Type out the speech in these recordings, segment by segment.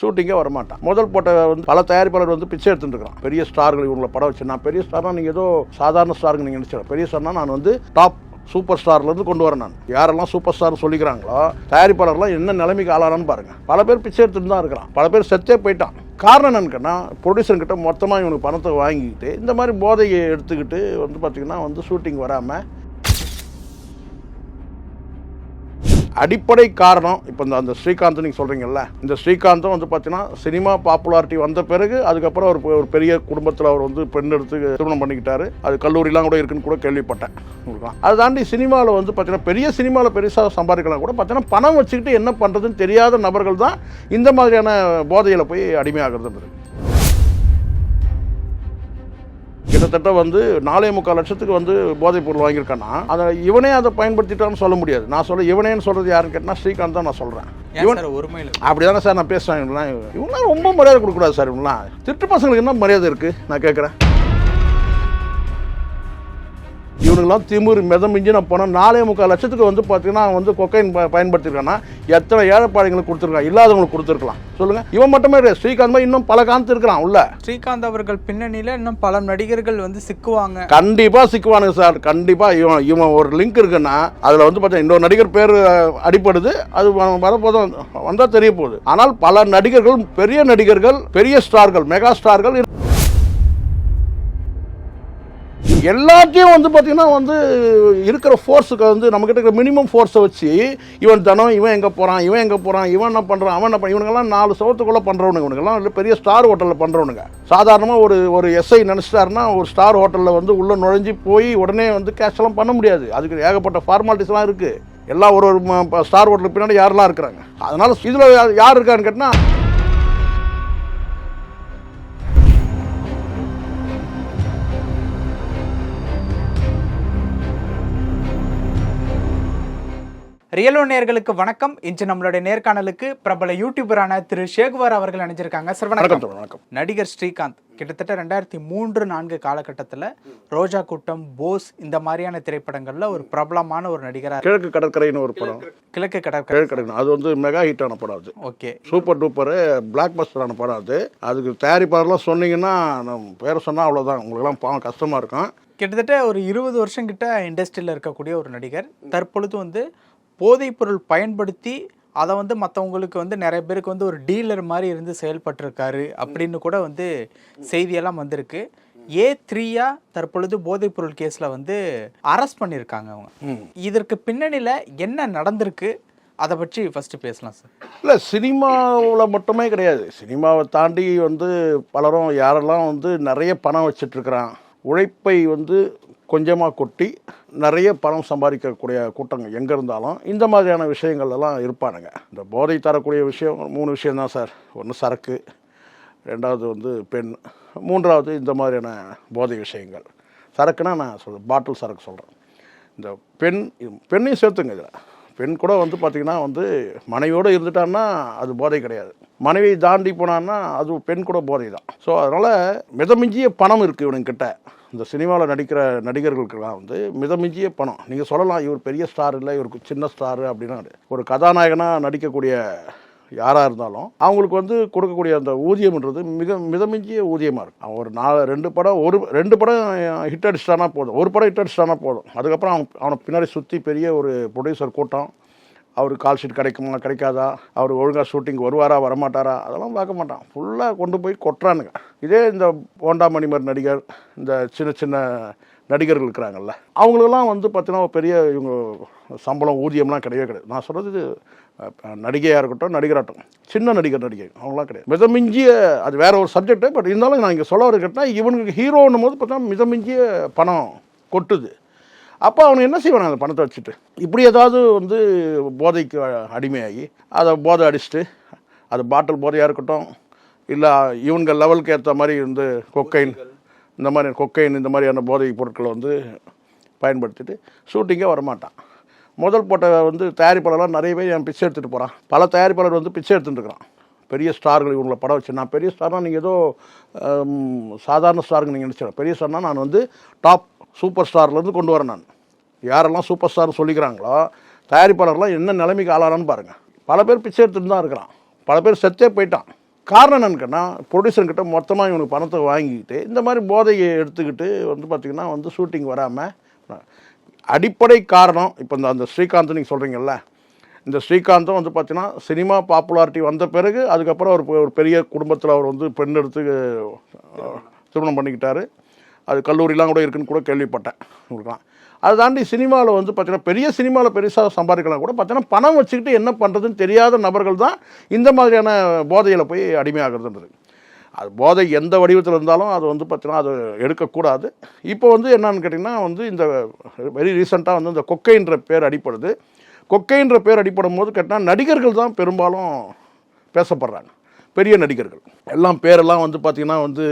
ஷூட்டிங்கே வரமாட்டான். முதல் போட்ட வந்து பல தயாரிப்பாளர் வந்து பிச்சை எடுத்துட்டு இருக்கான். பெரிய ஸ்டார்கள் இவங்களை படம் வச்சு நான் பெரிய ஸ்டார்னா நீங்கள் ஏதோ சாதாரண ஸ்டாருங்க நீங்கள் நினச்சிடும் பெரிய ஸ்டார்னா நான் வந்து டாப் சூப்பர் ஸ்டார்லேருந்து கொண்டு வரேன் நான். யாரெல்லாம் சூப்பர் ஸ்டார் சொல்லிக்கிறாங்களோ தயாரிப்பாளர்லாம் என்ன நிலைமைக்கு ஆளானான்னு பாருங்க. பல பேர் பிச்சை எடுத்துட்டு தான் இருக்கிறான். பல பேர் செத்தே போயிட்டான். காரணம் என்னன்னு ப்ரொடியூசர்கிட்ட மொத்தமாக இவனுக்கு பணத்தை வாங்கிக்கிட்டு இந்த மாதிரி போதையை எடுத்துக்கிட்டு வந்து பார்த்திங்கன்னா வந்து ஷூட்டிங் வராமல் அடிப்படை காரணம் இப்போ இந்த அந்த ஸ்ரீகாந்த் நீங்கள் சொல்கிறீங்கல்ல இந்த ஸ்ரீகாந்தும் வந்து பார்த்தீங்கன்னா சினிமா பாப்புலாரிட்டி வந்த பிறகு அதுக்கப்புறம் ஒரு ஒரு பெரிய குடும்பத்தில் அவர் வந்து பெண் எடுத்து திருமணம் பண்ணிக்கிட்டாரு. அது கல்லூரிலாம் கூட இருக்குன்னு கூட கேள்விப்பட்டேன். உங்களுக்குலாம் அதை தாண்டி சினிமாவில் வந்து பார்த்தீங்கன்னா பெரிய சினிமாவில் பெருசாக சம்பாதிக்கலாம் கூட பார்த்தீங்கன்னா பணம் வச்சுக்கிட்டு என்ன பண்ணுறதுன்னு தெரியாத நபர்கள் தான் இந்த மாதிரியான போதையில் போய் அடிமையாகிறது. கிட்டத்தட்ட வந்து நாலே முக்கால் லட்சத்துக்கு வந்து போதைப் பொருள் வாங்கியிருக்கான்னா அதை இவனே அதை பயன்படுத்திட்டான்னு சொல்ல முடியாது. நான் சொல்ல இவனேன்னு சொல்றது யாருன்னு கேட்டால் ஸ்ரீகாந்த் தான் நான் சொல்கிறேன் அப்படிதானே சார் நான் பேசுகிறேன் இவங்களாம் ரொம்ப மரியாதை கொடுக்கக்கூடாது சார் இவங்களாம் திட்டு பசங்களுக்கு என்ன மரியாதை இருக்குது நான் கேட்குறேன் இவனுங்களாம் திமிரு மிதமிஞ்சி நான் போனேன் நாலே முக்கால் லட்சத்துக்கு வந்து பார்த்தீங்கன்னா வந்து கொக்கைன் ப பயன்படுத்தியிருக்கான்னா எத்தனை ஏழைப்பாளைங்களுக்கு கொடுத்துருக்கான்? இல்லாதவங்களுக்கு கொடுத்துருக்கலாம். சொல்லுங்கள் இவன் மட்டுமே இல்லை ஸ்ரீகாந்த் இன்னும் பல காந்த் இருக்கிறான் உள்ள. ஸ்ரீகாந்த் அவர்கள் பின்னணியில இன்னும் பல நடிகர்கள் வந்து சிக்குவாங்க. கண்டிப்பா சிக்குவானுங்க சார். கண்டிப்பா இவன் இவன் ஒரு லிங்க் இருக்குன்னா அதுல வந்து பார்த்தா இன்னொரு நடிகர் பேர் அஹ், அடிபடுது. அது வரப்போதும் வந்தா தெரிய போகுது. ஆனால் பல நடிகர்கள் பெரிய நடிகர்கள் பெரிய ஸ்டார்கள் மெகா ஸ்டார்கள் எல்லாத்தையும் வந்து பார்த்தீங்கன்னா வந்து இருக்கிற ஃபோர்ஸுக்கு வந்து நம்மக்கிட்ட இருக்கிற மினிமம் ஃபோர்ஸை வச்சு இவன் தனம் இவன் எங்கே போகிறான் இவன் எங்கே போகிறான் இவன் என்ன பண்ணுறான் அவன் என்ன பண்ண இவனுங்கெல்லாம் நாலு சவத்துக்குள்ளே பண்ணுறவனுங்க இவனுங்கெல்லாம் இல்லை பெரிய ஸ்டார் ஹோட்டலில் பண்ணுறவனுங்க சாதாரணமாக ஒரு ஒரு எஸ்ஐ நினச்சிட்டாருன்னா ஒரு ஸ்டார் ஹோட்டலில் வந்து உள்ளே நுழைஞ்சு போய் உடனே வந்து கேஷ்லாம் பண்ண முடியாது. அதுக்கு ஏகப்பட்ட ஃபார்மாலிட்டிஸ்லாம் இருக்குது எல்லாம் ஒரு ஒரு ஸ்டார் ஹோட்டலுக்கு பின்னாடி யாரெல்லாம் இருக்கிறாங்க? அதனால் இதில் யார் இருக்கான்னு கேட்டால் ரியலோ நேர்களுக்கு வணக்கம். இன்று நம்மளுடைய நேர்காணலுக்கு பிரபல யூடியூபரான திரு ஷேகுவார் அவர்கள் அணிஞ்சிருக்காங்க சார் வணக்கம். வணக்கம் நடிகர் ஸ்ரீகாந்த். கிட்டத்தட்ட ரெண்டாயிரத்தி மூன்று நான்கு காலகட்டத்தில் ரோஜா கூட்டம் போஸ் இந்த மாதிரியான திரைப்படங்கள்ல ஒரு பிரபலமான ஒரு நடிகரா கிழக்கு கடற்கரைன்னு ஒரு படம். கிழக்கு கடற்கரை. கிழக்கு அது வந்து மெகா ஹிட்டான படம் அது. ஓகே. சூப்பர் டூப்பரு பிளாக் பஸ்டரான படம் அது. அதுக்கு தயாரிப்பாளர்லாம் சொன்னீங்கன்னா நம்ம பேரை சொன்னால் அவ்வளோதான் உங்களுக்குலாம் பாவம் கஷ்டமாக இருக்கும். கிட்டத்தட்ட ஒரு இருபது வருஷம் கிட்ட இண்டஸ்ட்ரியில் இருக்கக்கூடிய ஒரு நடிகர். தற்பொழுது வந்து போதைப் பொருள் பயன்படுத்தி அதை வந்து மற்றவங்களுக்கு வந்து நிறைய பேருக்கு வந்து ஒரு டீலர் மாதிரி இருந்து செயல்பட்டிருக்காரு அப்படின்னு கூட வந்து செய்தியெல்லாம் வந்திருக்கு. ஏ த்ரீயா தற்பொழுது போதைப் பொருள் கேஸில் வந்து அரெஸ்ட் பண்ணியிருக்காங்க அவங்க. இதற்கு பின்னணியில் என்ன நடந்திருக்கு? அதை பற்றி ஃபஸ்ட்டு பேசலாம் சார். இல்லை சினிமாவில் மட்டுமே கிடையாது. சினிமாவை தாண்டி வந்து பலரும் யாரெல்லாம் வந்து நிறைய பணம் வச்சிட்ருக்கிறான் உழைப்பை வந்து கொஞ்சமாக கொட்டி நிறைய பணம் சம்பாதிக்கக்கூடிய கூட்டங்கள் எங்கே இருந்தாலும் இந்த மாதிரியான விஷயங்கள் எல்லாம் இருப்பானுங்க. இந்த போதை தரக்கூடிய விஷயம் மூணு விஷயம்தான் சார். ஒன்று சரக்கு ரெண்டாவது வந்து பெண் மூன்றாவது இந்த மாதிரியான போதை விஷயங்கள். சரக்குனா நான் சொல்கிறேன் பாட்டில் சரக்கு சொல்கிறேன் இந்த பெண் பெண்ணையும் சேர்த்துங்க இதில். பெண் கூட வந்து பார்த்திங்கன்னா வந்து மனைவியோடு இருந்துட்டான்னா அது போதை கிடையாது. மனைவி தாண்டி போனான்னா அது பெண் கூட போதை தான். ஸோ அதனால் மிதமிஞ்சிய பணம் இருக்குது இவனுங்கிட்ட இந்த சினிமாவில் நடிக்கிற நடிகர்களுக்கெல்லாம் வந்து மிதமிஞ்சிய பணம். நீங்கள் சொல்லலாம் இவர் பெரிய ஸ்டார் இல்லை இவருக்கு சின்ன ஸ்டாரு அப்படின்னா. ஒரு கதாநாயகனாக நடிக்கக்கூடிய யாராக இருந்தாலும் அவங்களுக்கு வந்து கொடுக்கக்கூடிய அந்த ஊதியம்ன்றது மிக மிதமிஞ்சிய ஊதியமாக இருக்கும். அவன் ஒரு நாலு ரெண்டு படம் ஒரு ரெண்டு படம் ஹிட் அடிச்சிட்டானா போதும். ஒரு படம் ஹிட் அடிச்சிட்டானா போதும். அதுக்கப்புறம் அவன் அவனை பின்னாடி சுற்றி பெரிய ஒரு ப்ரொடியூசர் கூட்டம். அவருக்கு கால் ஷீட் கிடைக்குமா கிடைக்காதா? அவர் ஒழுங்காக ஷூட்டிங் வருவாரா வரமாட்டாரா? அதெல்லாம் பார்க்க மாட்டான். ஃபுல்லாக கொண்டு போய் கொட்டுறானுங்க. இதே இந்த போண்டா மணிமர் நடிகர் இந்த சின்ன சின்ன நடிகர்கள் இருக்கிறாங்கல்ல. அவங்களுக்கெல்லாம் வந்து பார்த்தீங்கன்னா பெரிய இவங்க சம்பளம் ஊதியம்லாம் கிடையவே கிடையாது. நான் சொல்கிறது நடிகையாக இருக்கட்டும் நடிகராகட்டும் சின்ன நடிகர் நடிகை அவங்களாம் கிடையாது. மிதமிஞ்சிய அது வேற ஒரு சப்ஜெக்ட்டு பட் இருந்தாலும் நான் இங்கே சொல்ல வரேன்னா இவனுக்கு ஹீரோன்னும் போது பார்த்தா மிதமிஞ்சிய பணம் கொட்டுது. அப்போ அவனுக்கு என்ன செய்வான்? அந்த பணத்தை வச்சுட்டு. இப்படி ஏதாவது வந்து போதைக்கு அடிமையாகி அதை போதை அடிச்சுட்டு அது பாட்டில் போதையாக இருக்கட்டும் இல்லை இவங்க லெவலுக்கு ஏற்ற மாதிரி வந்து கொக்கைன் இந்த மாதிரி கொக்கைன் இந்த மாதிரியான போதை பொருட்களை வந்து பயன்படுத்திட்டு ஷூட்டிங்கே வரமாட்டான். முதல் போட்ட வந்து தயாரிப்பாளர்லாம் நிறைய பேர் என் பிச்சை எடுத்துகிட்டு போகிறான் பல தயாரிப்பாளர் வந்து பிச்சை எடுத்துகிட்டு இருக்கிறான். பெரிய ஸ்டார்கள் இவங்களை படம் வச்சு நான் பெரிய ஸ்டார்னால் நீங்கள் ஏதோ சாதாரண ஸ்டாருங்க நீங்கள் நினச்சிடும் பெரிய ஸ்டார்னால் நான் வந்து டாப் சூப்பர் ஸ்டார்லேருந்து கொண்டு வரேன் நான். யாரெல்லாம் சூப்பர் ஸ்டார் சொல்லிக்கிறாங்களோ தயாரிப்பாளர்லாம் என்ன நிலைமைக்கு ஆளானான்னு பாருங்கள் பல பேர் பிச்சை எடுத்துகிட்டு தான் இருக்கிறான். பல பேர் செத்தே போயிட்டான். காரணம் என்னன்னு கேட்டால் ப்ரொடியூசர்கிட்ட மொத்தமாக இவனுக்கு பணத்தை வாங்கிக்கிட்டு இந்த மாதிரி போதையை எடுத்துக்கிட்டு வந்து பார்த்திங்கன்னா வந்து ஷூட்டிங் வராமல் அடிப்படை காரணம் இப்போ இந்த அந்த ஸ்ரீகாந்த் நீங்கள் சொல்கிறீங்கல்ல இந்த ஸ்ரீகாந்தும் வந்து பார்த்தீங்கன்னா சினிமா பாப்புலாரிட்டி வந்த பிறகு அதுக்கப்புறம் ஒரு ஒரு பெரிய குடும்பத்தில் அவர் வந்து பெண் எடுத்து திருமணம் பண்ணிக்கிட்டாரு. அது கல்லூரிலாம் கூட இருக்குன்னு கூட கேள்விப்பட்டேன் உங்களுக்குலாம் அதை தாண்டி சினிமாவில் வந்து பார்த்தீங்கன்னா பெரிய சினிமாவில் பெருசாக சம்பாதிக்கலாம் கூட. பார்த்தீங்கன்னா பணம் வச்சுக்கிட்டு என்ன பண்ணுறதுன்னு தெரியாத நபர்கள் தான் இந்த மாதிரியான போதையில் போய் அடிமையாகிறதுன்றது. அது போதை எந்த வடிவத்தில் இருந்தாலும் அது வந்து பார்த்தீங்கன்னா அது எடுக்கக்கூடாது. இப்போ வந்து என்னன்னு கேட்டிங்கன்னா வந்து இந்த வெரி ரீசெண்டாக வந்து இந்த கொக்கைன்ற பேர் அடிப்படுது. கொக்கைன்ற பேர் அடிப்படும் போது கேட்டால் நடிகர்கள் தான் பெரும்பாலும் பேசப்படுறாங்க. பெரிய நடிகர்கள். எல்லாம் பேரெல்லாம் வந்து பார்த்திங்கன்னா வந்து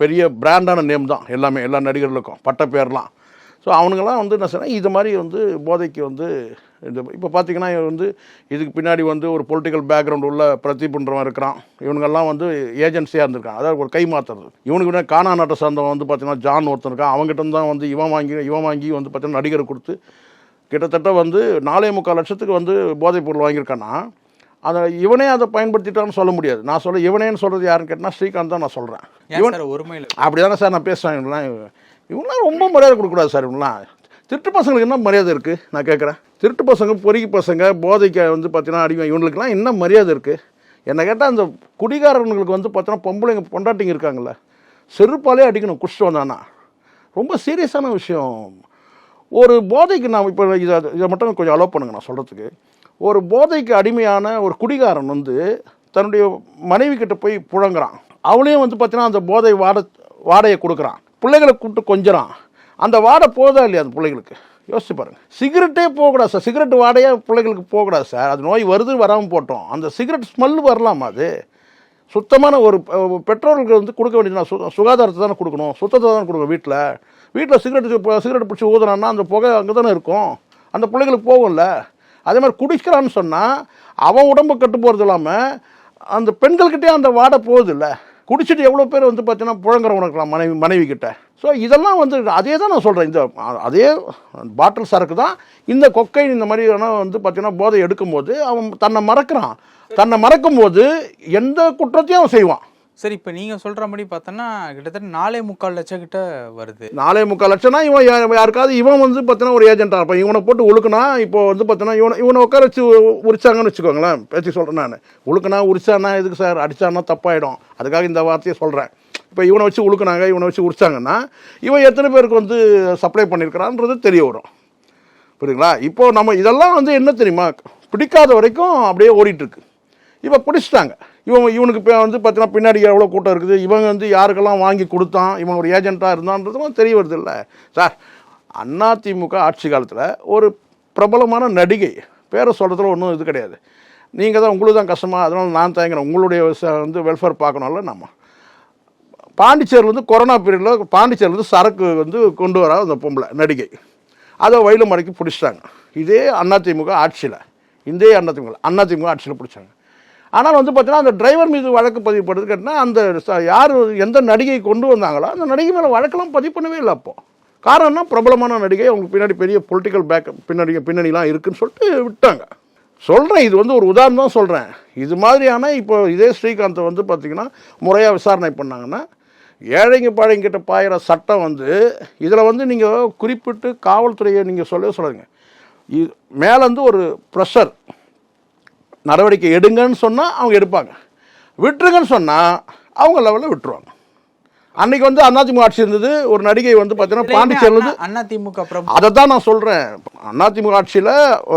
பெரிய பிராண்டான நேம் தான். எல்லாமே எல்லா நடிகர்களுக்கும் பட்ட பேர்லாம். ஸோ அவனுங்கெல்லாம் வந்து என்ன சொன்னால் இது மாதிரி வந்து போதைக்கு வந்து இந்த இப்போ பார்த்தீங்கன்னா இவன் வந்து இதுக்கு பின்னாடி வந்து ஒரு பொலிட்டிக்கல் பேக்ரவுண்ட் உள்ள பிரதீப்ன்றவன் இருக்கிறான். இவனுங்கெல்லாம் வந்து ஏஜென்சியாக இருந்திருக்கான். அதாவது ஒரு கை மாற்றுறது இவனுக்கு பின்னாடி காணா நாட்டை சார்ந்தவன் வந்து பார்த்தீங்கன்னா ஜான் ஒருத்தன் இருக்கான். அவங்ககிட்ட தான் வந்து இவன் வாங்கி இவன் வாங்கி வந்து பார்த்திங்கன்னா நடிகர் கொடுத்து கிட்டத்தட்ட வந்து நாலே முக்கால் லட்சத்துக்கு வந்து போதைப் பொருள் வாங்கியிருக்கான்னா அதை இவனே அதை பயன்படுத்திட்டான்னு சொல்ல முடியாது. நான் சொல்ல இவனேன்னு சொல்கிறது யாருன்னு கேட்டால் ஸ்ரீகாந்த் தான் நான் சொல்கிறேன் சார் ஒருமையில் அப்படி தானே சார் நான் பேசுகிறேன் இவங்களாம் இவங்களாம் ரொம்ப மரியாதை கொடுக்கக்கூடாது சார் இவங்களாம் திருட்டு பசங்களுக்கு என்ன மரியாதை இருக்குது நான் கேட்குறேன். திருட்டு பசங்க பொறுக்கி பசங்க போதைக்கு வந்து பார்த்தீங்கன்னா அடிமை. இவங்களுக்குலாம் என்ன மரியாதை இருக்குது என்ன கேட்டால் அந்த குடிகாரங்களுக்கு வந்து பார்த்தீங்கன்னா பொம்பளைங்க பொண்டாட்டிங்க இருக்காங்கல்ல செருப்பாலே அடிக்கணும் குடிச்சிட்டு வந்தானா ரொம்ப சீரியஸான விஷயம். ஒரு போதைக்கு நாம் இப்போ இதை இதை மட்டும் கொஞ்சம் அலோவ் பண்ணுங்க நான் சொல்கிறதுக்கு ஒரு போதைக்கு அடிமையான ஒரு குடிகாரன் வந்து தன்னுடைய மனைவி கிட்ட போய் புழங்குறான். அவளையும் வந்து பார்த்தீங்கன்னா அந்த போதை வாட வாடையை கொடுக்குறான். பிள்ளைகளை கூப்பிட்டு கொஞ்சறான். அந்த வாடை போதா இல்லையா அந்த பிள்ளைகளுக்கு? யோசிச்சு பாருங்க. சிகரெட்டே போகக்கூடாது சார். சிகரெட் வாடையே பிள்ளைகளுக்கு போகக்கூடாது சார். அது நோய் வருது வராமல் போட்டோம். அந்த சிகரெட் ஸ்மெல் வரலாமா அது? சுத்தமான ஒரு பெற்றோர்களுக்கு வந்து கொடுக்க வேண்டியது நான் சு- சுகாதாரத்தை தானே கொடுக்கணும். சுத்தத்தை தானே கொடுக்கணும் வீட்டில் வீட்டில் சிகரெட் சிகரெட் பிடிச்சி ஊதுனான்னா அந்த புகை அங்கே தானே இருக்கும். அந்த பிள்ளைகளுக்கு போகும்ல. அதே மாதிரி குடிக்கிறான்னு சொன்னால் அவன் உடம்பு கட்டு போகிறது இல்லாமல் அந்த பெண்கள்கிட்டே அந்த வாடை போகுது இல்லை. குடிச்சிட்டு எவ்வளோ பேர் வந்து பார்த்தீங்கன்னா புழங்குற உணக்கலாம் மனைவி மனைவி கிட்ட ஸோ இதெல்லாம் வந்து அதே தான் நான் சொல்கிறேன் இந்த அதே பாட்டில் சரக்கு தான் இந்த கொக்கைன் இந்த மாதிரியான வந்து பார்த்தீங்கன்னா போதை எடுக்கும்போது அவன் தன்னை மறக்கிறான். தன்னை மறக்கும்போது எந்த குற்றத்தையும் அவன் செய்வான். சரி இப்போ நீங்கள் சொல்கிற மாதிரி பார்த்தோன்னா கிட்டத்தட்ட நாலே முக்கால் லட்சம் கிட்ட வருது. நாலே முக்கால் லட்சம்னா இவன் யா- யாருக்காவது இவன் வந்து பார்த்தீங்கன்னா ஒரு ஏஜென்ட்டாக இருப்பான். இவனை போட்டு உழுக்குனா இப்போ வந்து பார்த்தோன்னா இவனை இவனை உட்கார வச்சு உரிச்சாங்கன்னு வச்சுக்கோங்களேன் பேச்சு சொல்கிறேன் நான். உழுக்குனா உரிச்சானா எதுக்கு சார்? அடித்தானா தப்பாயிடும். அதுக்காக இந்த வார்த்தையை சொல்கிறேன் இப்போ இவனை வச்சு உழுக்குனாங்க இவனை வச்சு உரிச்சாங்கன்னா இவன் எத்தனை பேருக்கு வந்து சப்ளை பண்ணியிருக்கிறான்றது தெரிய வரும். புரியுங்களா இப்போ நம்ம இதெல்லாம் வந்து என்ன தெரியுமா? பிடிக்காத வரைக்கும் அப்படியே ஓடிட்டுருக்கு இப்போ பிடிச்சிட்டாங்க. இவன் இவனுக்கு இப்போ வந்து பார்த்தீங்கன்னா பின்னாடி எவ்வளோ கூட்டம் இருக்குது. இவங்க வந்து யாருக்கெல்லாம் வாங்கி கொடுத்தான் இவன் ஒரு ஏஜென்ட்டாக இருந்தான்றதும் தெரிய வருது இல்லை சார் அதிமுக ஆட்சி காலத்தில் ஒரு பிரபலமான நடிகை. பேரை சொல்கிறதுல ஒன்றும் இது கிடையாது. நீங்கள் தான் உங்களுக்கு தான் கஷ்டமாக அதனால் நான் தயங்குறேன். உங்களுடைய வந்து வெல்ஃபேர் பார்க்கணும்ல நம்ம. பாண்டிச்சேரியில் வந்து கொரோனா பீரியடில் பாண்டிச்சேரியில் வந்து சரக்கு வந்து கொண்டு வரா அந்த பொம்பளை நடிகை. அதை வயலு மடக்கி பிடிச்சிட்டாங்க. இதே அதிமுக ஆட்சியில் இதே அதிமுக அதிமுக ஆட்சியில் பிடிச்சாங்க. ஆனால் வந்து பார்த்தீங்கன்னா அந்த டிரைவர் மீது வழக்கு பதிவு பண்ணுறது கேட்டால் அந்த யார் எந்த நடிகை கொண்டு வந்தாங்களோ அந்த நடிகை மேலே வழக்கெல்லாம் பதிவு பண்ணவே இல்லை அப்போது காரணம்னா பிரபலமான நடிகை அவங்க பின்னாடி பெரிய பொலிட்டிக்கல் பேக் பின்னாடி பின்னணிலாம் இருக்குன்னு சொல்லிட்டு விட்டாங்க. சொல்கிறேன் இது வந்து ஒரு உதாரணம் தான் சொல்கிறேன் இது மாதிரியான இப்போ இதே ஸ்ரீகாந்தை வந்து பார்த்திங்கன்னா முறையாக விசாரணை பண்ணாங்கன்னா ஏழைங்க பாழைங்கிட்ட பாயிற சட்டம் வந்து இதில் வந்து நீங்கள் குறிப்பிட்டு காவல்துறையை நீங்கள் சொல்லவே சொல்லுங்கள் இது மேலேருந்து ஒரு ப்ரெஷர் நடவடிக்கை எடுங்கன்னு சொன்னால் அவங்க எடுப்பாங்க. விட்டுருங்கன்னு சொன்னால் அவங்க லெவலில் விட்டுருவாங்க. அன்னைக்கு வந்து அதிமுக ஆட்சி இருந்தது. ஒரு நடிகை வந்து பார்த்தீங்கன்னா பாண்டிச்சேரியில் வந்து அண்ணா திமுக பிரபு அதை தான் நான் சொல்கிறேன் அதிமுக ஆட்சியில்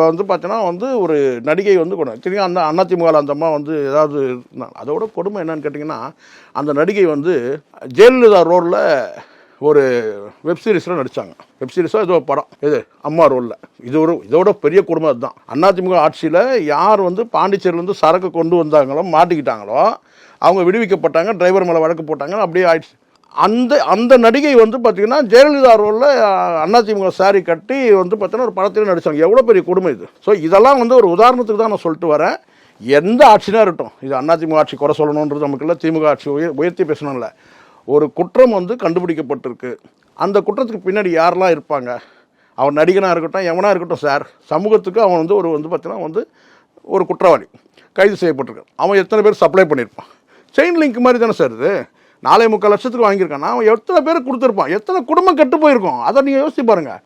வந்து பார்த்தீங்கன்னா வந்து ஒரு நடிகை வந்து கொண்டு தெரியும் அந்த அதிமுகவில் அந்த அம்மா வந்து ஏதாவது. அதோட கொடுமை என்னன்னு கேட்டிங்கன்னா அந்த நடிகை வந்து ஜெயலலிதா ரோலில் ஒரு வெப் சீரிஸில் நடித்தாங்க வெப்சீரிஸாக ஏதோ படம். இது அம்மா ரோலில். இது ஒரு இதோட பெரிய குடும்பம் அதுதான். அதிமுக ஆட்சியில் யார் வந்து பாண்டிச்சேரியிலேருந்து சரக்கு கொண்டு வந்தாங்களோ மாட்டிக்கிட்டாங்களோ அவங்க விடுவிக்கப்பட்டாங்க டிரைவர் மேலே வழக்கு போட்டாங்க அப்படியே ஆயிடுச்சு. அந்த அந்த நடிகை வந்து பார்த்தீங்கன்னா ஜெயலலிதா ரோலில் அதிமுக சாரி கட்டி வந்து பார்த்தீங்கன்னா ஒரு படத்தில் நடிச்சாங்க. எவ்வளோ பெரிய கொடுமை இது. ஸோ இதெல்லாம் வந்து ஒரு உதாரணத்துக்கு தான் நான் சொல்லிட்டு வரேன். எந்த ஆட்சினா இருக்கட்டும். இது அதிமுக ஆட்சி குறை சொல்லணுன்றது நமக்கு இல்லை. திமுக ஆட்சி உயர் உயர்த்தி பேசணும்ல. ஒரு குற்றம் வந்து கண்டுபிடிக்கப்பட்டிருக்கு. அந்த குற்றத்துக்கு பின்னாடி யாரெல்லாம் இருப்பாங்க? அவன் நடிகனாக இருக்கட்டும் எவனாக இருக்கட்டும் சார் சமூகத்துக்கு அவன் வந்து ஒரு வந்து பார்த்தீங்கன்னா வந்து ஒரு குற்றவாளி கைது செய்யப்பட்டிருக்கான் அவன் எத்தனை பேர் சப்ளை பண்ணியிருப்பான்? செயின் லிங்க் மாதிரி தானே சார் இது. நாலே முக்கால் லட்சத்துக்கு வாங்கியிருக்கான். அவன் எத்தனை பேர் கொடுத்துருப்பான்? எத்தனை குடும்பம் கெட்டு போயிருக்கோம்? அதை நீங்கள் யோசிச்சு பாருங்கள்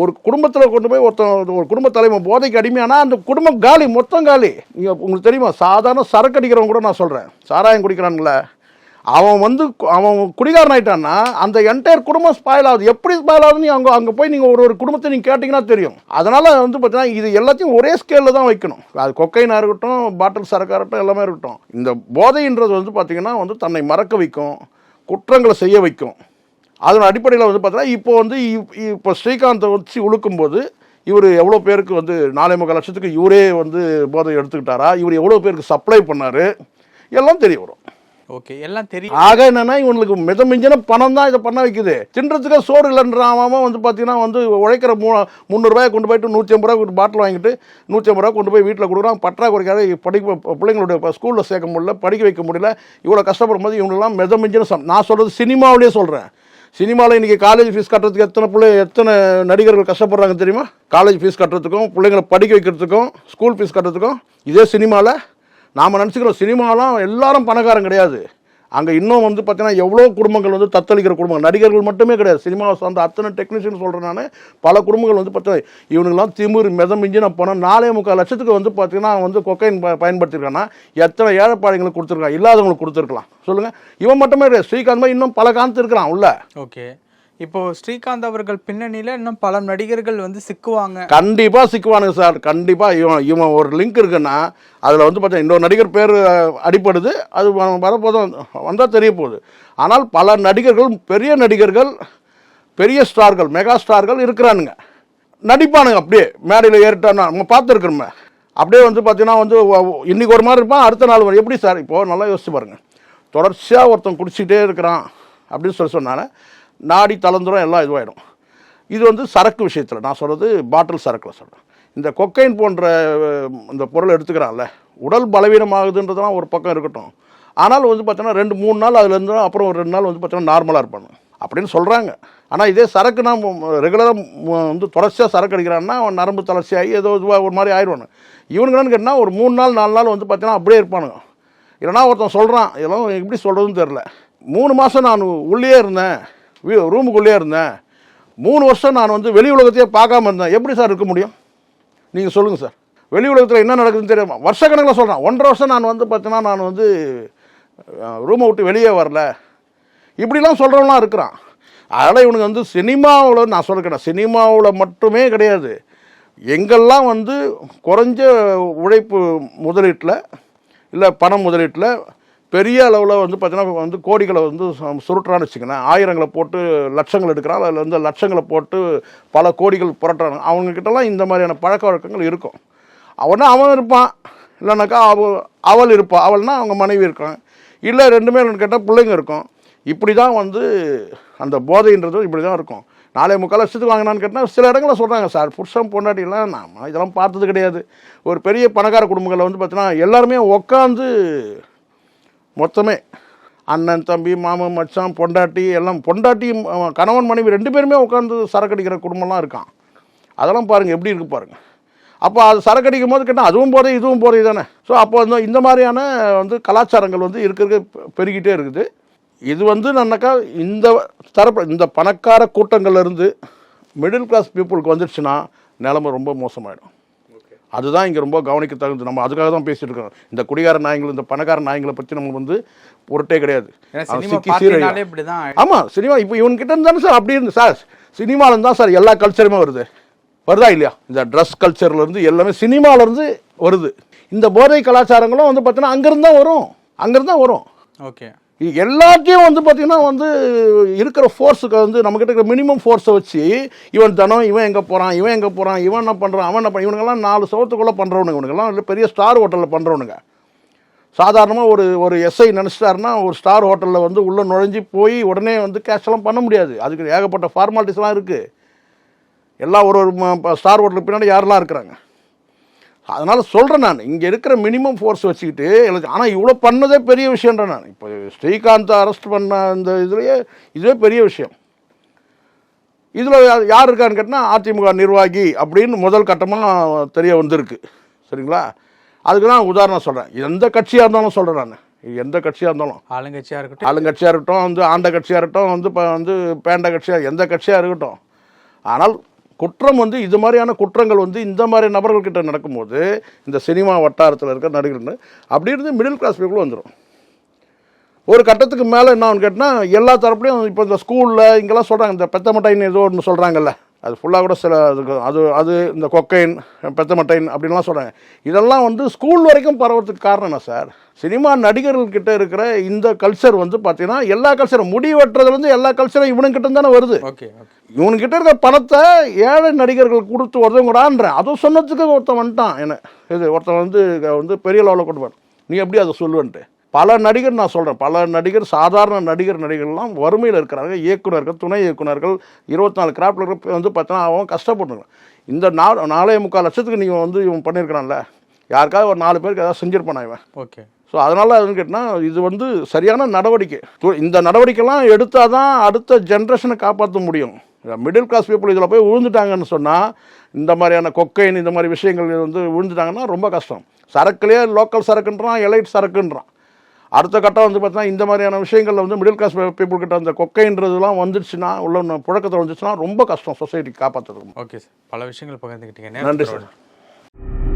ஒரு குடும்பத்தில் கொண்டு போய் ஒருத்தன் ஒரு குடும்ப தலைவன் போதைக்கு அடிமையானா அந்த குடும்பம் காலி மொத்தம் காலி. நீங்கள் உங்களுக்கு தெரியுமா? சாதாரண சரக்கு அடிக்கிறவங்க கூட நான் சொல்கிறேன் சாராயம் குடிக்கிறான்ல. அவன் வந்து கு- அவன் குடிகாரன் ஆயிட்டான்னா அந்த என்டையர் குடும்பம் ஸ்பாயில் ஆகுது. எப்படி ஸ்பாயில் ஆகுதுன்னு அங்கே அங்கே போய் நீங்கள் ஒரு ஒரு குடும்பத்தை நீங்கள் கேட்டிங்கன்னா தெரியும். அதனால் வந்து பார்த்தீங்கன்னா இது எல்லாத்தையும் ஒரே ஸ்கேலில் தான் வைக்கணும். அது கொக்கைனாக இருக்கட்டும் பாட்டில் சரக்காக இருக்கட்டும் எல்லாமே இருக்கட்டும். இந்த போதைன்றது வந்து பார்த்திங்கன்னா வந்து தன்னை மறக்க வைக்கும் குற்றங்களை செய்ய வைக்கும். அதன் அடிப்படையில் வந்து பார்த்தீங்கன்னா இப்போ வந்து இப்- இப்போ ஸ்ரீகாந்தை வச்சு உழுக்கும்போது இவர் எவ்வளோ பேருக்கு வந்து நாலே முக்கால் லட்சத்துக்கு இவரே வந்து போதை எடுத்துக்கிட்டாரா? இவர் எவ்வளோ பேருக்கு சப்ளை பண்ணார்? எல்லாம் தெரிய வரும். ஓகே எல்லாம் தெரியும். ஆக என்னன்னா இவனுக்கு மித மிஞ்சின பணம் தான் இதை பண்ண வைக்குது. தின்றதுக்கு சோறு இல்லைன்றாம வந்து பார்த்தீங்கன்னா வந்து உழைக்கிற மூ முந்நூறுரூவாயை கொண்டு போயிட்டு நூற்றி ஐம்பது ரூபா பாட்டில் வாங்கிட்டு நூற்றி ஐம்பது ரூபா கொண்டு போய் வீட்டில் கொடுக்குறான். பற்றாக்குறைக்காக படிக்க பிள்ளைங்களுடைய ஸ்கூலில் சேர்க்க முடியல படிக்க வைக்க முடியல. இவ்வளோ கஷ்டப்படும் போது இவங்கெல்லாம் மித மிஞ்சின நான் சொல்கிறது சினிமாவிலேயே சொல்கிறேன் சினிமாவில் இன்றைக்கி காலேஜ் ஃபீஸ் கட்டுறதுக்கு எத்தனை பிள்ளை எத்தனை நடிகர்கள் கஷ்டப்படுறாங்க தெரியுமா? காலேஜ் ஃபீஸ் கட்டுறதுக்கும் பிள்ளைங்களை படிக்க வைக்கிறதுக்கும் ஸ்கூல் ஃபீஸ் கட்டுறதுக்கும் இதே சினிமாவில் நாம் நினச்சிக்கிறோம் சினிமாலாம் எல்லாரும் பணக்காரன் கிடையாது. அங்கே இன்னும் வந்து பார்த்தீங்கன்னா எவ்வளோ குடும்பங்கள் வந்து தத்தளிக்கிற குடும்பங்கள். நடிகர்கள் மட்டுமே கிடையாது. சினிமாவை சார்ந்த அத்தனை டெக்னீஷியன் சொல்கிறேன் நான். பல குடும்பங்கள் வந்து பார்த்தா இவனுங்கெல்லாம் திமிர் மிதமிஞ்சி மிஞ்சின போனால் நாலே முக்கால் லட்சத்துக்கு வந்து பார்த்தீங்கன்னா வந்து கொக்கைன் ப பயன்படுத்தியிருக்கான்னா எத்தனை ஏழைப்பாளைங்களுக்கு கொடுத்துருக்கான் இல்லாதவங்களுக்கு கொடுத்துருக்கலாம். சொல்லுங்கள் இவன் மட்டுமே கிடையாது. ஸ்ரீகாந்த் மாதிரி இன்னும் பல காந்து இருக்கிறான் உள்ள. ஓகே. இப்போ ஸ்ரீகாந்த் அவர்கள் பின்னணியில இன்னும் பல நடிகர்கள் வந்து சிக்குவாங்க. கண்டிப்பாக சிக்குவானுங்க சார். கண்டிப்பாக இவன் இவன் ஒரு லிங்க் இருக்குன்னா அதில் வந்து பார்த்தா இன்னொரு நடிகர் பேர் அடிப்படுது அது வரப்போதும் வந்தால் தெரிய போகுது. ஆனால் பல நடிகர்கள் பெரிய நடிகர்கள் பெரிய ஸ்டார்கள் மெகா ஸ்டார்கள் இருக்கிறானுங்க. நடிப்பானுங்க அப்படியே மேடையில் ஏறிட்டான் நம்ம பார்த்துருக்குறோமே. அப்படியே வந்து பார்த்தீங்கன்னா வந்து இன்றைக்கி இன்னைக்கு ஒரு மாதிரி இருப்பான் அடுத்த நாள் வரும் எப்படி சார்? இப்போது நல்லா யோசிச்சு பாருங்க. தொடர்ச்சியாக ஒருத்தன் குடிச்சிக்கிட்டே இருக்கிறான் அப்படின்னு சொல்லி சொன்னால நாடி தளர்ந்துரும் எல்லாம் இதுவாகிடும் இது வந்து சரக்கு விஷயத்தில் நான் சொல்கிறது பாட்டில் சரக்கில் சொல்கிறேன் இந்த கொக்கைன் போன்ற இந்த பொருள் எடுத்துக்கிறான்ல உடல் பலவீனமாகுதுன்றதுலாம் ஒரு பக்கம் இருக்கட்டும். ஆனால் வந்து பார்த்தோன்னா ரெண்டு மூணு நாள் அதுலேருந்து அப்புறம் ஒரு ரெண்டு நாள் வந்து பார்த்தோன்னா நார்மலாக இருப்பாங்க. அப்படின்னு சொல்கிறாங்க ஆனால் இதே சரக்கு நான் ரெகுலராக வந்து தொடர்ச்சியாக சரக்கு அடிக்கிறான்னா அவன் நரம்பு தளர்ச்சியாகி ஏதோ இதுவாக ஒரு மாதிரி ஆயிடுவானு. இவனுங்கன்னு கேட்டால் ஒரு மூணு நாள் நாலு நாள் வந்து பார்த்தீங்கன்னா அப்படியே இருப்பானுங்க. இல்லைனா ஒருத்தன் சொல்கிறான் இதெல்லாம் எப்படி சொல்கிறதுன்னு தெரில மூணு மாதம் நான் உள்ளே இருந்தேன். வீ- ரூமுக்குள்ளேயே இருந்தேன். மூணு வருஷம் நான் வந்து வெளி உலகத்தையே பார்க்காம இருந்தேன். எப்படி சார் இருக்க முடியும்? நீங்கள் சொல்லுங்கள் சார். வெளி உலகத்தில் என்ன நடக்குதுன்னு தெரியாம வருஷக்கணக்கில் சொல்கிறேன் ஒன்றரை வருஷம் நான் வந்து பார்த்தீங்கன்னா நான் வந்து ரூமை விட்டு வெளியே வரல. இப்படிலாம் சொல்கிறவங்களாம் இருக்கிறான். அதனால் இவனுக்கு வந்து சினிமாவில் நான் சொல்லிக்கிறேன் சினிமாவில் மட்டுமே கிடையாது. எங்கெல்லாம் வந்து குறைஞ்ச உழைப்பு முதலீட்டில் இல்லை பணம் முதலீட்டில் பெரிய அளவில் வந்து பார்த்தீங்கன்னா வந்து கோடிகளை வந்து சு- சுருட்டுறான்னு வச்சுக்கோங்களேன் ஆயிரங்களை போட்டு லட்சங்கள் எடுக்கிறான் அதில் வந்து லட்சங்களை போட்டு பல கோடிகள் புரட்டுறாங்க. அவங்கக்கிட்டலாம் இந்த மாதிரியான பழக்க வழக்கங்கள் இருக்கும். அவனா அவன் இருப்பான். இல்லைனாக்கா அவ அவள் இருப்பாள் அவள்னா அவங்க மனைவி இருக்கான் இல்லை ரெண்டுமே கேட்டால் பிள்ளைங்க இருக்கும். இப்படி தான் வந்து அந்த போதைன்றது இப்படி தான் இருக்கும். நாளை முக்கால் லட்சத்துக்கு வாங்கினான்னு கேட்டால் சில இடங்களில் சொல்கிறாங்க சார். புருஷன் பொண்டாட்டிலாம் நாம இதெல்லாம் பார்த்தது கிடையாது. ஒரு பெரிய பணக்கார குடும்பங்களில் வந்து பார்த்தீங்கன்னா எல்லாருமே உட்காந்து மொத்தமே. அண்ணன் தம்பி மாமன் மச்சான் பொண்டாட்டி எல்லாம் பொண்டாட்டி கணவன் மனைவி ரெண்டு பேருமே உட்காந்து சரக்கு அடிக்கிற குடும்பம்லாம் இருக்கான். அதெல்லாம் பாருங்கள் எப்படி இருக்கு பாருங்கள் அப்போ அது சரக்கு அடிக்கும் போது கேட்டால் அதுவும் போதே இதுவும் போதே தானே. ஸோ அப்போ வந்து இந்த மாதிரியான வந்து கலாச்சாரங்கள் வந்து இருக்கிறது பெருகிட்டே இருக்குது. இது வந்து நன்னக்கா இந்த தரப்பு இந்த பணக்கார கூட்டங்கள்லேருந்து மிடில் கிளாஸ் பீப்புளுக்கு வந்துடுச்சுன்னா நிலமை ரொம்ப மோசமாயிடும். அதுதான் இங்கே ரொம்ப கவனிக்க தகுந்தது நம்ம அதுக்காக தான் பேசிட்டு இருக்கோம். இந்த குடிகார நாய்கள் இந்த பணக்கார நாய்களை பற்றி நம்ம வந்து பொருட்டே கிடையாது. ஆமாம் சினிமா இப்போ இவன்கிட்ட இருந்தானே சார் அப்படி இருந்து சார் சினிமாவில் தான் சார் எல்லா கல்ச்சருமே வருது. வருதா இல்லையா? இந்த ட்ரெஸ் கல்ச்சர்லேருந்து எல்லாமே சினிமாவிலேருந்து வருது. இந்த போதை கலாச்சாரங்களும் வந்து பார்த்தீங்கன்னா அங்கேருந்து தான் வரும். அங்கேருந்து தான் வரும். ஓகே. இது எல்லாத்தையும் வந்து பார்த்தீங்கன்னா வந்து இருக்கிற ஃபோர்ஸுக்கு வந்து நம்மக்கிட்ட இருக்கிற மினிமம் ஃபோர்ஸை வச்சு இவன் தனம் இவன் எங்கே போகிறான் இவன் எங்கே போகிறான் இவன் என்ன பண்ணுறான் அவன் என்ன பண்ண இவனுங்கெல்லாம் நாலு சவத்துக்குள்ளே பண்ணுறவனுங்க இவனுங்கெல்லாம் இல்லை பெரிய ஸ்டார் ஹோட்டலில் பண்ணுறவனுங்க சாதாரணமாக ஒரு ஒரு எஸ்ஐ நினச்சிட்டாருன்னா ஒரு ஸ்டார் ஹோட்டலில் வந்து உள்ளே நுழைஞ்சு போய் உடனே வந்து cash பண்ண முடியாது. அதுக்கு ஏகப்பட்ட ஃபார்மாலிட்டிஸ்லாம் இருக்குது எல்லாம் ஒரு ஒரு ஸ்டார் ஹோட்டலுக்கு பின்னாடி யாரெல்லாம் இருக்கிறாங்க? அதனால் சொல்கிறேன் நான். இங்கே இருக்கிற மினிமம் ஃபோர்ஸ் வச்சுக்கிட்டு ஆனால் இவ்வளோ பண்ணதே பெரிய விஷயம்ன்றேன் நான். இப்போ ஸ்ரீகாந்த் அரெஸ்ட் பண்ண இந்த இதுலேயே இதுவே பெரிய விஷயம். இதில் யார் இருக்கான்னு கேட்டால் அதிமுக நிர்வாகி அப்படின்னு முதல் கட்டமாக தெரிய வந்திருக்கு. சரிங்களா? அதுக்கு தான் உதாரணம் சொல்கிறேன் எந்த கட்சியாக இருந்தாலும் சொல்கிறேன் நான். எந்த கட்சியாக இருந்தாலும். ஆளுங்கட்சியா இருக்கட்டும். ஆளுங்கட்சியாக இருக்கட்டும் வந்து ஆண்ட கட்சியாக இருக்கட்டும் வந்து இப்போ வந்து பேண்ட கட்சியாக எந்த கட்சியாக இருக்கட்டும். ஆனால் குற்றம் வந்து இது மாதிரியான குற்றங்கள் வந்து இந்த மாதிரி நபர்கள்கிட்ட நடக்கும்போது இந்த சினிமா வட்டாரத்தில் இருக்கிற நடிகர்னு அப்படி இருந்து மிடில் கிளாஸ் பீப்புளும் வந்துடும் ஒரு கட்டத்துக்கு மேலே என்ன ஆகும்னு கேட்டால் எல்லா தரப்புலையும் இப்போ இந்த ஸ்கூலில் இங்கெல்லாம் சொல்கிறாங்க இந்த பெத்தமட்டைன்னு ஏதோ ஒன்று சொல்கிறாங்கல்ல அது ஃபுல்லாக கூட சில அதுக்கு அது அது இந்த கொக்கைன் பெத்த மட்டைன் அப்படின்லாம் சொல்கிறாங்க இதெல்லாம் வந்து ஸ்கூல் வரைக்கும் பரவறதுக்கு காரணம் என்ன சார் சினிமா நடிகர்கள்கிட்ட இருக்கிற இந்த கல்ச்சர் வந்து பார்த்தீங்கன்னா எல்லா கல்ச்சரும் முடி வெட்டுறதுலேருந்து எல்லா கல்ச்சரும் இவனுங்கிட்ட தானே வருது. ஓகே இவனுக்கிட்ட இருக்க பணத்தை ஏழை நடிகர்கள் கொடுத்து உதவுங்கடான்றேன். அதுவும் சொன்னதுக்கு ஒருத்தன் வந்துட்டான். என்ன இது ஒருத்தன் வந்து வந்து பெரிய லெவலில் போய் நீ எப்படி அதை சொல்லுவன்ட்டு? பல நடிகர் நான் சொல்கிறேன் பல நடிகர் சாதாரண நடிகர் நடிகர்லாம் வறுமையில் இருக்கிறாங்க இயக்குனர்கள் துணை இயக்குனர்கள் இருபத்தி நாலு கிராஃப்டில் வந்து பார்த்தீங்கன்னா அவன் கஷ்டப்பட்டுருக்கான் இந்த நா நாலே முக்கால் லட்சத்துக்கு நீங்கள் வந்து இவன் பண்ணியிருக்கிறான்ல. யாருக்காவது ஒரு நாலு பேருக்கு ஏதாவது செஞ்சிருப்பானா இவன்? ஓகே. ஸோ அதனால் அதுன்னு கேட்டால் இது வந்து சரியான நடவடிக்கை. இந்த நடவடிக்கைலாம் எடுத்தால் தான் அடுத்த ஜென்ரேஷனை காப்பாற்ற முடியும். மிடில் கிளாஸ் பீப்புள் இதில் போய் விழுந்துட்டாங்கன்னு சொன்னால் இந்த மாதிரியான கொக்கைன் இந்த மாதிரி விஷயங்கள் வந்து விழுந்துட்டாங்கன்னா ரொம்ப கஷ்டம். சரக்குலேயே லோக்கல் சரக்குன்றான் எலைட் சரக்குன்றான். அடுத்த கட்டம் வந்து பார்த்தீங்கன்னா இந்த மாதிரியான விஷயங்களில் வந்து மிடில் கிளாஸ் பீப்புள் கிட்ட அந்த கொக்கைன்றதுலாம் வந்துடுச்சுன்னா உள்ள புழக்கத்தை வந்துச்சுன்னா ரொம்ப கஷ்டம் சொசைட்டி காப்பாற்றுறதுக்கு ஓகே சார் பல விஷயங்கள் பகிர்ந்துக்கிட்டீங்க நன்றி சார்